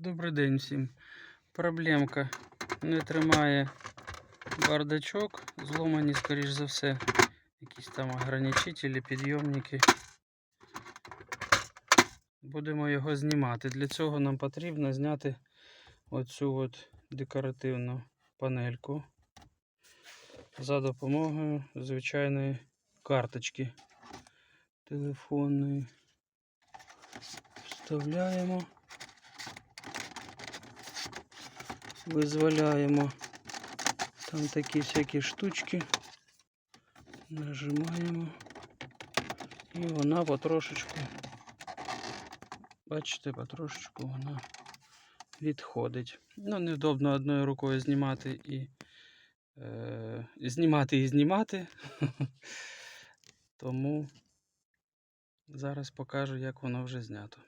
Добрий день всім. Проблемка. Не тримає бардачок. Зломані, скоріш за все, якісь там ограничителі, підйомники. Будемо його знімати. Для цього нам потрібно зняти оцю от декоративну панельку за допомогою звичайної карточки телефонної. Вставляємо. Визволяємо там такі всякі штучки. Нажимаємо. І вона потрошечку, бачите, потрошечку вона відходить. Ну, невдобно одною рукою знімати і е, знімати і знімати. Тому зараз покажу, як воно вже знято.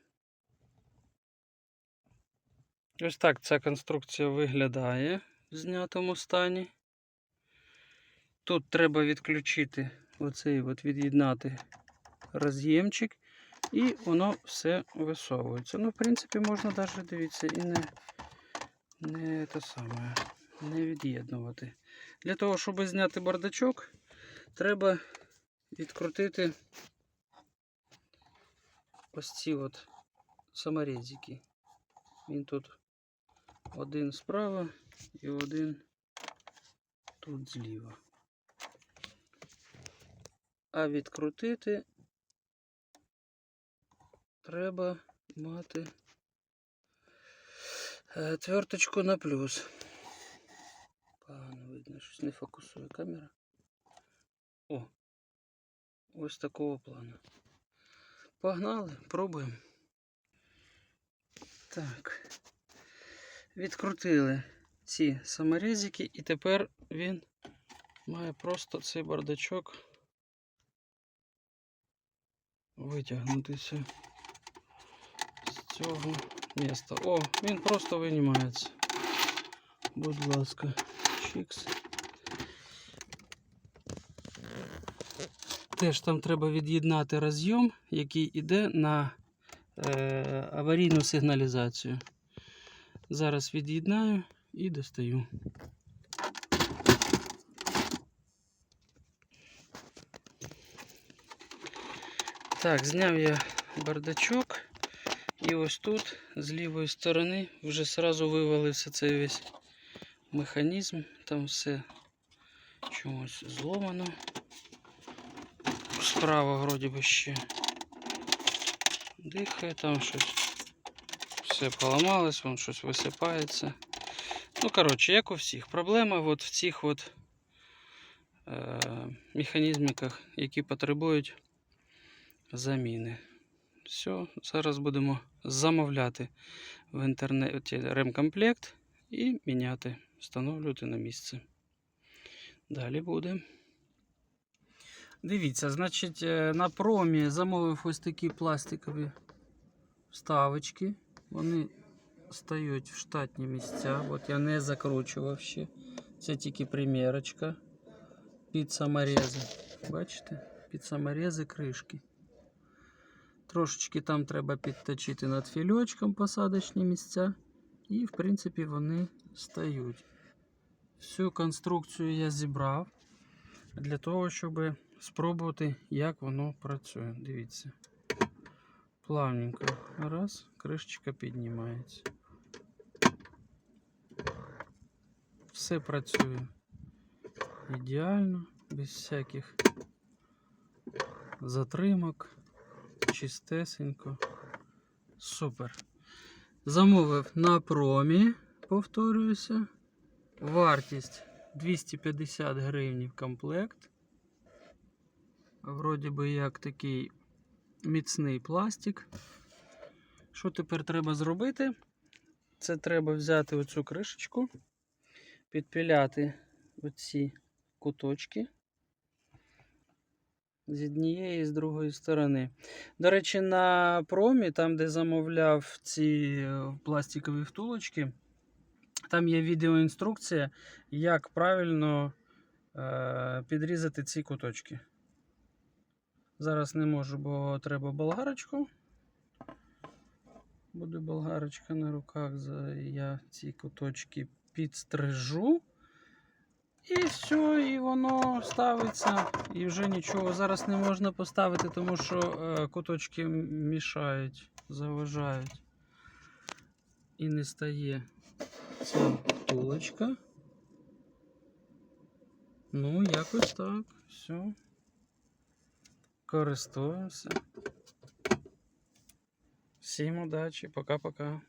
Ось так ця конструкція виглядає в знятому стані. Тут треба відключити оцей от від'єднати роз'ємчик, і воно все висовується. Ну, в принципі, можна навіть дивіться і не, не те саме, не від'єднувати. Для того, щоб зняти бардачок, треба відкрутити ось ці от саморезики. Він тут один справа і один тут зліва. А відкрутити треба мати е, тверточку на плюс. Погано видно, щось не фокусує камера. О! Ось такого плану. Погнали, пробуємо. Так. Відкрутили ці саморезики, і тепер він має просто цей бардачок витягнутися з цього міста. О, він просто винімається. Будь ласка, чікс. Теж там треба від'єднати розйом, який йде на е, аварійну сигналізацію. Зараз від'єднаю і достаю. Так, зняв я бардачок. І ось тут, з лівої сторони, вже сразу вивалився цей весь механізм. Там все чомусь зломано. Справа вроді би ще дихає, там щось все поламалось, вон щось висипається. Ну, коротше, як у всіх. Проблема от в цих от е, механізмиках, які потребують заміни. Все, зараз будемо замовляти в інтернеті ремкомплект і міняти, встановлювати на місце. Далі буде. Дивіться, значить, е, на промі замовив ось такі пластикові вставочки. Вони стають в штатні місця. От я не закручував ще. Це тільки примірочка під саморези. Бачите? Під саморези кришки. Трошечки там треба підточити над фільочком посадочні місця. І, в принципі, вони стають. Всю конструкцію я зібрав для того, щоб спробувати, як воно працює. Дивіться. Плавненько. Раз, кришечка піднімається. Все працює ідеально, без всяких затримок, чистесенько. Супер. Замовив на промі, повторююся. Вартість 250 гривень в комплект. Вроді би як такий міцний пластик. Що тепер треба зробити? Це треба взяти оцю кришечку, підпіляти оці куточки з однієї і з другої сторони. До речі, на промі, там, де замовляв ці е, пластикові втулочки, там є відеоінструкція, як правильно е, підрізати ці куточки. Зараз не можу, бо треба болгарочку. Буде болгарочка на руках. Я ці куточки підстрижу. І все, і воно ставиться. І вже нічого зараз не можна поставити, тому що е, куточки мішають, заважають. І не стає ця втулочка. Ну, якось так. Все. Користуємося. Всім удачі, пока-пока.